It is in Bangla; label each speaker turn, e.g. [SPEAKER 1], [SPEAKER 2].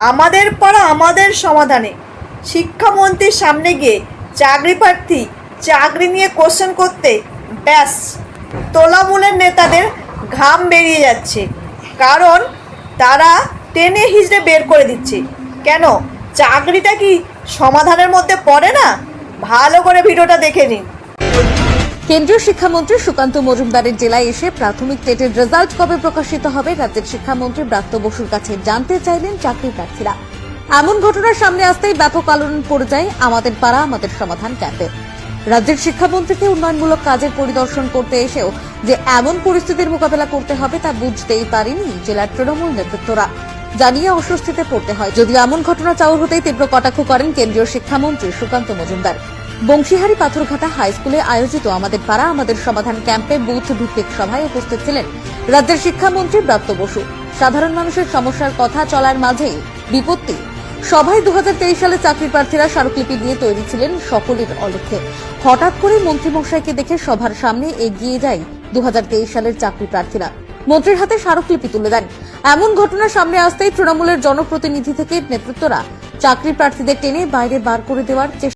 [SPEAKER 1] আমাদের পাড়া আমাদের সমাধানে। শিক্ষামন্ত্রীর সামনে গিয়ে চাকরি প্রার্থী, চাকরি নিয়ে কোশ্চেন করতে ব্যাস, তোলামূলের নেতাদের ঘাম বেরিয়ে যাচ্ছে। কারণ তারা টেনে হিজড়ে বের করে দিচ্ছে। কেন? চাকরিটা কি সমাধানের মধ্যে পড়ে না? ভালো করে ভিডিওটা দেখে নিন।
[SPEAKER 2] কেন্দ্রীয় শিক্ষামন্ত্রী সুকান্ত মজুমদারের জেলায় এসে প্রাথমিক টেটের রেজাল্ট কবে প্রকাশিত হবে রাজ্যের শিক্ষামন্ত্রী ব্রাত্য বসুর কাছে জানতে চাইলেন চাকরি প্রার্থীরা। এমন ঘটনার সামনে আসতেই ব্যাপক আলোড়ন পড়ে যায় আমাদের পাড়া, আমাদের সমাধান ক্যাম্পে। রাজ্যের শিক্ষামন্ত্রীকে উন্নয়নমূলক কাজের পরিদর্শন করতে এসেও যে এমন পরিস্থিতির মোকাবেলা করতে হবে তা বুঝতেই পারেনি জেলার তৃণমূল নেতৃত্বরা। জানিয়ে অস্বস্তিতে পড়তে হয়। যদিও এমন ঘটনা চাউর হতেই তীব্র কটাক্ষ করেন কেন্দ্রীয় শিক্ষামন্ত্রী সুকান্ত মজুমদার। বংশীহারি পাথরঘাটা হাই স্কুলে আয়োজিত আমাদের পাড়া, আমাদের সমাধান ক্যাম্পে বুথ ভিত্তিক সভায় উপস্থিত ছিলেন রাজ্যের শিক্ষামন্ত্রী ব্রাত্য বসু। সাধারণ মানুষের সমস্যার কথা চলার মাঝেই বিপত্তি। সভায় দু সালে চাকরি প্রার্থীরা স্মারকলিপি নিয়ে তৈরি ছিলেন সকলের অলক্ষ্যে হঠাৎ করে মন্ত্রীমশাইকে দেখে সভার সামনে এগিয়ে যায় দু হাজার তেইশ সালের চাকরি প্রার্থীরা। মন্ত্রীর হাতে স্মারকলিপি তুলে দেন। এমন ঘটনা সামনে আসতেই তৃণমূলের জনপ্রতিনিধি থেকে নেতৃত্বরা চাকরি প্রার্থীদের টেনে বাইরে বার করে দেওয়ার চেষ্টা